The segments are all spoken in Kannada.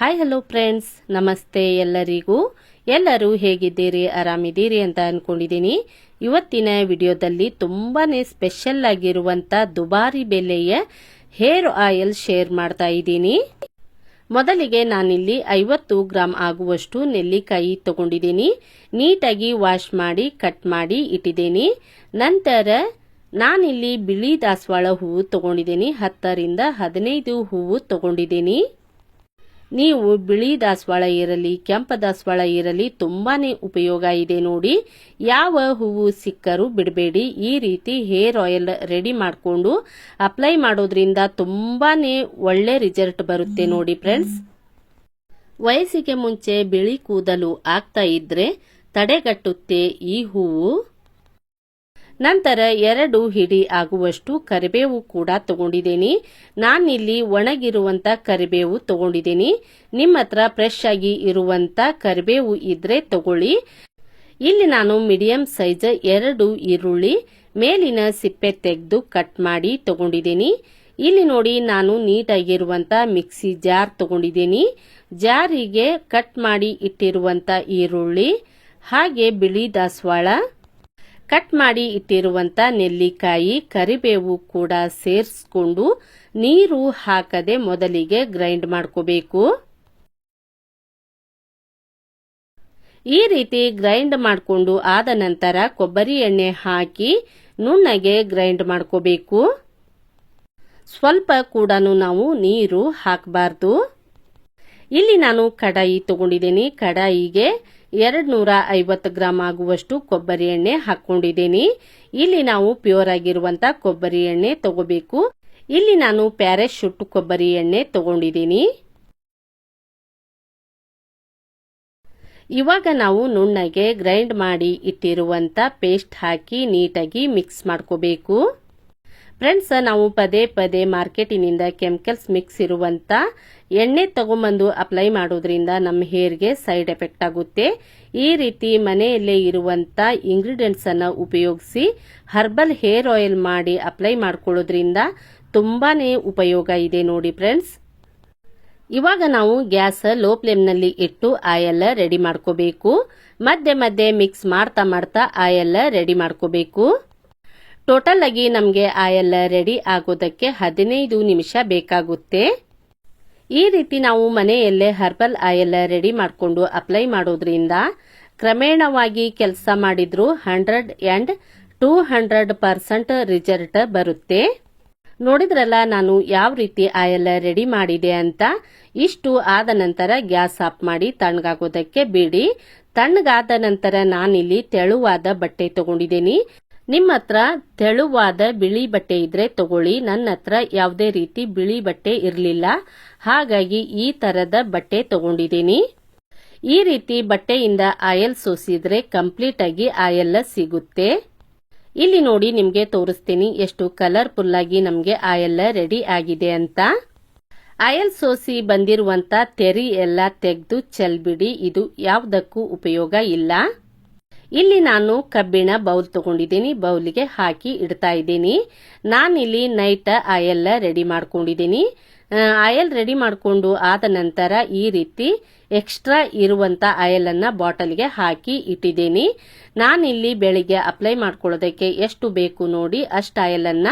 ಹಾಯ್ ಹಲೋ ಫ್ರೆಂಡ್ಸ್ ನಮಸ್ತೆ ಎಲ್ಲರಿಗೂ. ಎಲ್ಲರೂ ಹೇಗಿದ್ದೀರಿ? ಆರಾಮಿದ್ದೀರಿ ಅಂತ ಅನ್ಕೊಂಡಿದ್ದೀನಿ. ಇವತ್ತಿನ ವಿಡಿಯೋದಲ್ಲಿ ತುಂಬಾನೇ ಸ್ಪೆಷಲ್ ಆಗಿರುವಂತ ದುಬಾರಿ ಬೆಲೆಯ ಹೇರ್ ಆಯಿಲ್ ಶೇರ್ ಮಾಡ್ತಾ ಇದ್ದೀನಿ. ಮೊದಲಿಗೆ ನಾನಿಲ್ಲಿ ಐವತ್ತು ಗ್ರಾಂ ಆಗುವಷ್ಟು ನೆಲ್ಲಿಕಾಯಿ ತಗೊಂಡಿದ್ದೀನಿ. ನೀಟಾಗಿ ವಾಶ್ ಮಾಡಿ ಕಟ್ ಮಾಡಿ ಇಟ್ಟಿದ್ದೀನಿ. ನಂತರ ನಾನಿಲ್ಲಿ ಬಿಳಿ ದಾಸವಾಳ ಹೂವು ತಗೊಂಡಿದ್ದೀನಿ. ಹತ್ತರಿಂದ ಹದಿನೈದು ಹೂವು ತಗೊಂಡಿದ್ದೀನಿ. ನೀವು ಬಿಳಿ ದಾಸವಾಳ ಇರಲಿ, ಕೆಂಪ ದಾಸವಾಳ ಇರಲಿ, ತುಂಬಾನೇ ಉಪಯೋಗ ಇದೆ ನೋಡಿ. ಯಾವ ಹೂವು ಸಿಕ್ಕರೂ ಬಿಡಬೇಡಿ. ಈ ರೀತಿ ಹೇರ್ ಆಯಿಲ್ ರೆಡಿ ಮಾಡಿಕೊಂಡು ಅಪ್ಲೈ ಮಾಡೋದ್ರಿಂದ ತುಂಬಾನೇ ಒಳ್ಳೆ ರಿಸಲ್ಟ್ ಬರುತ್ತೆ ನೋಡಿ ಫ್ರೆಂಡ್ಸ್. ವಯಸ್ಸಿಗೆ ಮುಂಚೆ ಬಿಳಿ ಕೂದಲು ಆಗ್ತಾ ಇದ್ರೆ ತಡೆಗಟ್ಟುತ್ತೆ ಈ ಹೂವು. ನಂತರ ಎರಡು ಹಿಡಿ ಆಗುವಷ್ಟು ಕರಿಬೇವು ಕೂಡ ತಗೊಂಡಿದ್ದೀನಿ. ನಾನಿಲ್ಲಿ ಒಣಗಿರುವಂತ ಕರಿಬೇವು ತಗೊಂಡಿದ್ದೀನಿ. ನಿಮ್ಮ ಹತ್ರ ಫ್ರೆಶ್ ಆಗಿ ಇರುವಂತ ಕರಿಬೇವು ಇದ್ರೆ ತಗೊಳ್ಳಿ. ಇಲ್ಲಿ ನಾನು ಮೀಡಿಯಂ ಸೈಜ್ ಎರಡು ಈರುಳ್ಳಿ, ಮೇಲಿನ ಸಿಪ್ಪೆ ತೆಗೆದು ಕಟ್ ಮಾಡಿ ತಗೊಂಡಿದ್ದೀನಿ. ಇಲ್ಲಿ ನೋಡಿ ನಾನು ನೀಟಾಗಿರುವಂತ ಮಿಕ್ಸಿ ಜಾರ್ ತಗೊಂಡಿದ್ದೀನಿ. ಜಾರಿಗೆ ಕಟ್ ಮಾಡಿ ಇಟ್ಟಿರುವಂತ ಈರುಳ್ಳಿ, ಹಾಗೆ ಬಿಳಿ ದಾಸವಾಳ ಕಟ್ ಮಾಡಿ ಇಟ್ಟಿರುವಂತ ನೆಲ್ಲಿಕಾಯಿ ಕರಿಬೇವು ಕೂಡ ಸೇರಿಸ್ಕೊಂಡು ನೀರು ಹಾಕದೆ ಮೊದಲಿಗೆ ಗ್ರೈಂಡ್ ಮಾಡ್ಕೋಬೇಕು. ಈ ರೀತಿ ಗ್ರೈಂಡ್ ಮಾಡಿಕೊಂಡು ಆದ ನಂತರ ಕೊಬ್ಬರಿ ಎಣ್ಣೆ ಹಾಕಿ ನುಣ್ಣಗೆ ಗ್ರೈಂಡ್ ಮಾಡ್ಕೋಬೇಕು. ಸ್ವಲ್ಪ ಕೂಡ ನಾವು ನೀರು ಹಾಕಬಾರ್ದು. ಇಲ್ಲಿ ನಾನು ಕಡಾಯಿ ತಗೊಂಡಿದ್ದೀನಿ. ಕಡಾಯಿಗೆ ಎರಡ್ ನೂರ ಐವತ್ತು ಗ್ರಾಮ್ ಆಗುವಷ್ಟು ಕೊಬ್ಬರಿ ಎಣ್ಣೆ ಹಾಕೊಂಡಿದ್ದೀನಿ. ಇಲ್ಲಿ ನಾವು ಪ್ಯೂರ್ ಆಗಿರುವಂತ ಕೊಬ್ಬರಿ ಎಣ್ಣೆ ತಗೋಬೇಕು. ಇಲ್ಲಿ ನಾನು ಪ್ಯಾರಾಶೂಟ್ ಕೊಬ್ಬರಿ ಎಣ್ಣೆ ತಗೊಂಡಿದ್ದೀನಿ. ಇವಾಗ ನಾವು ನುಣ್ಣಗೆ ಗ್ರೈಂಡ್ ಮಾಡಿ ಇಟ್ಟಿರುವಂತ ಪೇಸ್ಟ್ ಹಾಕಿ ನೀಟಾಗಿ ಮಿಕ್ಸ್ ಮಾಡ್ಕೋಬೇಕು. ಫ್ರೆಂಡ್ಸ್ ನಾವು ಪದೇ ಪದೇ ಮಾರ್ಕೆಟಿನಿಂದ ಕೆಮಿಕಲ್ಸ್ ಮಿಕ್ಸ್ ಇರುವಂತ ಎಣ್ಣೆ ತಗೊಂಬಂದು ಅಪ್ಲೈ ಮಾಡೋದ್ರಿಂದ ನಮ್ಮ ಹೇರ್ಗೆ ಸೈಡ್ ಎಫೆಕ್ಟ್ ಆಗುತ್ತೆ. ಈ ರೀತಿ ಮನೆಯಲ್ಲೇ ಇರುವಂತ ಇಂಗ್ರೀಡಿಯೆಂಟ್ಸ್ ಅನ್ನ ಉಪಯೋಗಿಸಿ ಹರ್ಬಲ್ ಹೇರ್ ಆಯಿಲ್ ಮಾಡಿ ಅಪ್ಲೈ ಮಾಡ್ಕೊಳ್ಳೋದ್ರಿಂದ ತುಂಬಾನೇ ಉಪಯೋಗ ಇದೆ ನೋಡಿ ಫ್ರೆಂಡ್ಸ್ ಇವಾಗ ನಾವು ಗ್ಯಾಸ್ ಲೋ ಫ್ಲೇಮ್ನಲ್ಲಿ ಇಟ್ಟು ಆಯಲ್ ರೆಡಿ ಮಾಡ್ಕೋಬೇಕು. ಮಧ್ಯೆ ಮಧ್ಯೆ ಮಿಕ್ಸ್ ಮಾಡ್ತಾ ಮಾಡ್ತಾ ಆಯಲ್ ರೆಡಿ ಮಾಡ್ಕೋಬೇಕು. ಟೋಟಲ್ ಆಗಿ ನಮಗೆ ಆಯಲ್ ರೆಡಿ ಆಗೋದಕ್ಕೆ ಹದಿನೈದು ನಿಮಿಷ ಬೇಕಾಗುತ್ತೆ. ಈ ರೀತಿ ನಾವು ಮನೆಯಲ್ಲೇ ಹರ್ಬಲ್ ಆಯಲ್ ರೆಡಿ ಮಾಡಿಕೊಂಡು ಅಪ್ಲೈ ಮಾಡೋದ್ರಿಂದ ಕ್ರಮೇಣವಾಗಿ ಕೆಲಸ ಮಾಡಿದ್ರು hundred and two hundred percent result ಬರುತ್ತೆ. ನೋಡಿದ್ರಲ್ಲ ನಾನು ಯಾವ ರೀತಿ ಆಯಲ್ ರೆಡಿ ಮಾಡಿದೆ ಅಂತ? ಇಷ್ಟು ಆದ ನಂತರ ಗ್ಯಾಸ್ ಆಫ್ ಮಾಡಿ ತಣ್ಣಗಾಗೋದಕ್ಕೆ ಬಿಡಿ. ತಣ್ಣಗಾದ ನಂತರ ನಾನಿಲ್ಲಿ ತೆಳುವಾದ ಬಟ್ಟೆ ತಗೊಂಡಿದ್ದೀನಿ. ನಿಮ್ಮ ಹತ್ರ ತೆಳುವಾದ ಬಿಳಿ ಬಟ್ಟೆ ಇದ್ರೆ ತಗೊಳ್ಳಿ ನನ್ನ ಹತ್ರ ಯಾವುದೇ ರೀತಿ ಬಿಳಿ ಬಟ್ಟೆ ಇರಲಿಲ್ಲ. ಹಾಗಾಗಿ ಈ ತರದ ಬಟ್ಟೆ ತಗೊಂಡಿದ್ದೀನಿ. ಈ ರೀತಿ ಬಟ್ಟೆಯಿಂದ ಆಯಲ್ ಸೋಸಿದ್ರೆ ಕಂಪ್ಲೀಟ್ ಆಗಿ ಆಯಲ್ ಸಿಗುತ್ತೆ. ಇಲ್ಲಿ ನೋಡಿ ನಿಮ್ಗೆ ತೋರಿಸ್ತೀನಿ ಎಷ್ಟು ಕಲರ್ಫುಲ್ ಆಗಿ ನಮ್ಗೆ ಆಯಲ್ ರೆಡಿ ಆಗಿದೆ ಅಂತ. ಆಯಲ್ ಸೋಸಿ ಬಂದಿರುವಂತ ತೆರಿ ಎಲ್ಲ ತೆಗೆದು ಚೆಲ್ಬಿಡಿ, ಇದು ಯಾವುದಕ್ಕೂ ಉಪಯೋಗ ಇಲ್ಲ. ಇಲ್ಲಿ ನಾನು ಕಬ್ಬಿಣ ಬೌಲ್ ತಗೊಂಡಿದ್ದೀನಿ, ಬೌಲಿಗೆ ಹಾಕಿ ಇಡ್ತಾ ಇದ್ದೀನಿ. ನಾನಿಲ್ಲಿ ನೈಟ್ ಆಯಲ್ ರೆಡಿ ಮಾಡ್ಕೊಂಡಿದ್ದೀನಿ. ಆಯಲ್ ರೆಡಿ ಮಾಡಿಕೊಂಡು ಆದ ನಂತರ ಈ ರೀತಿ ಎಕ್ಸ್ಟ್ರಾ ಇರುವಂತ ಆಯಲ್ ಅನ್ನ ಬಾಟಲ್ಗೆ ಹಾಕಿ ಇಟ್ಟಿದ್ದೀನಿ. ನಾನಿಲ್ಲಿ ಬೆಳಿಗ್ಗೆ ಅಪ್ಲೈ ಮಾಡ್ಕೊಳ್ಳೋದಕ್ಕೆ ಎಷ್ಟು ಬೇಕು ನೋಡಿ ಅಷ್ಟು ಆಯಲ್ ಅನ್ನ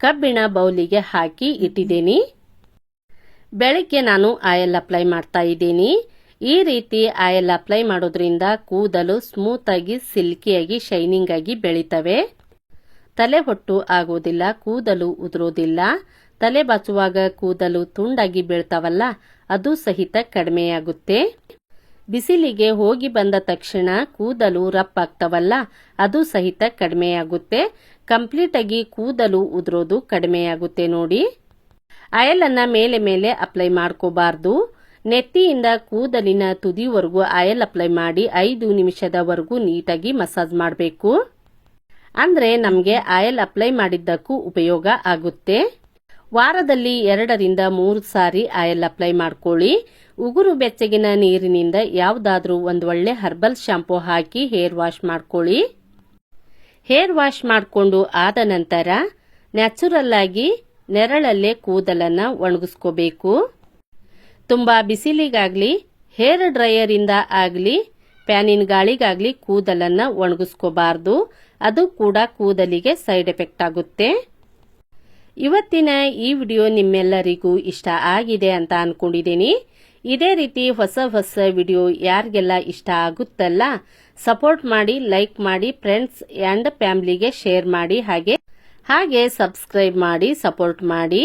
ಕಬ್ಬಿಣ ಬೌಲಿಗೆ ಹಾಕಿ ಇಟ್ಟಿದ್ದೀನಿ. ಬೆಳಿಗ್ಗೆ ನಾನು ಆಯಲ್ ಅಪ್ಲೈ ಮಾಡ್ತಾ ಇದ್ದೀನಿ. ಈ ರೀತಿ ಆಯಿಲ್ ಅಪ್ಲೈ ಮಾಡೋದ್ರಿಂದ ಕೂದಲು ಸ್ಮೂತ್ ಆಗಿ ಸಿಲ್ಕಿಯಾಗಿ ಶೈನಿಂಗ್ ಆಗಿ ಬೆಳಿತವೆ. ತಲೆ ಹೊಟ್ಟು ಆಗೋದಿಲ್ಲ, ಕೂದಲು ಉದುರೋದಿಲ್ಲ. ತಲೆ ಬಾಚುವಾಗ ಕೂದಲು ತುಂಡಾಗಿ ಬೀಳ್ತಾವಲ್ಲ, ಅದು ಸಹಿತ ಕಡಿಮೆಯಾಗುತ್ತೆ. ಬಿಸಿಲಿಗೆ ಹೋಗಿ ಬಂದ ತಕ್ಷಣ ಕೂದಲು ರಪ್ ಆಗ್ತಾವಲ್ಲ, ಅದು ಸಹಿತ ಕಡಿಮೆಯಾಗುತ್ತೆ. ಕಂಪ್ಲೀಟ್ ಆಗಿ ಕೂದಲು ಉದುರೋದು ಕಡಿಮೆಯಾಗುತ್ತೆ ನೋಡಿ. ಆಯಲ್ ಅನ್ನ ಮೇಲೆ ಮೇಲೆ ಅಪ್ಲೈ ಮಾಡ್ಕೋಬಾರ್ದು. ನೆತ್ತಿಯಿಂದ ಕೂದಲಿನ ತುದಿವರೆಗೂ ಆಯಿಲ್ ಅಪ್ಲೈ ಮಾಡಿ ಐದು ನಿಮಿಷದವರೆಗೂ ನೀಟಾಗಿ ಮಸಾಜ್ ಮಾಡಬೇಕು. ಅಂದ್ರೆ ನಮಗೆ ಆಯಿಲ್ ಅಪ್ಲೈ ಮಾಡಿದ್ದಕ್ಕೂ ಉಪಯೋಗ ಆಗುತ್ತೆ. ವಾರದಲ್ಲಿ ಎರಡರಿಂದ ಮೂರು ಸಾರಿ ಆಯಿಲ್ ಅಪ್ಲೈ ಮಾಡ್ಕೊಳ್ಳಿ. ಉಗುರು ಬೆಚ್ಚಗಿನ ನೀರಿನಿಂದ ಯಾವುದಾದ್ರೂ ಒಂದು ಒಳ್ಳೆ ಹರ್ಬಲ್ ಶಾಂಪೂ ಹಾಕಿ ಹೇರ್ ವಾಶ್ ಮಾಡ್ಕೊಳ್ಳಿ. ಹೇರ್ ವಾಶ್ ಮಾಡಿಕೊಂಡು ಆದ ನಂತರ ನ್ಯಾಚುರಲ್ ಆಗಿ ನೆರಳಲ್ಲೇ ಕೂದಲನ್ನು ಒಣಗಿಸ್ಕೋಬೇಕು. ತುಂಬ ಬಿಸಿಲಿಗಾಗಲಿ, ಹೇರ್ ಡ್ರೈಯರಿಂದ ಆಗಲಿ, ಪ್ಯಾನಿನ ಗಾಳಿಗಾಗಲಿ ಕೂದಲನ್ನು ಒಣಗಿಸ್ಕೋಬಾರ್ದು. ಅದು ಕೂಡ ಕೂದಲಿಗೆ ಸೈಡ್ ಎಫೆಕ್ಟ್ ಆಗುತ್ತೆ. ಇವತ್ತಿನ ಈ ವಿಡಿಯೋ ನಿಮ್ಮೆಲ್ಲರಿಗೂ ಇಷ್ಟ ಆಗಿದೆ ಅಂತ ಅಂದ್ಕೊಂಡಿದ್ದೀನಿ ಇದೇ ರೀತಿ ಹೊಸ ಹೊಸ ವಿಡಿಯೋ ಯಾರಿಗೆಲ್ಲ ಇಷ್ಟ ಆಗುತ್ತಲ್ಲ, ಸಪೋರ್ಟ್ ಮಾಡಿ, ಲೈಕ್ ಮಾಡಿ, ಫ್ರೆಂಡ್ಸ್ ಆ್ಯಂಡ್ ಫ್ಯಾಮಿಲಿಗೆ ಶೇರ್ ಮಾಡಿ, ಹಾಗೆ ಹಾಗೆ ಸಬ್ಸ್ಕ್ರೈಬ್ ಮಾಡಿ, ಸಪೋರ್ಟ್ ಮಾಡಿ.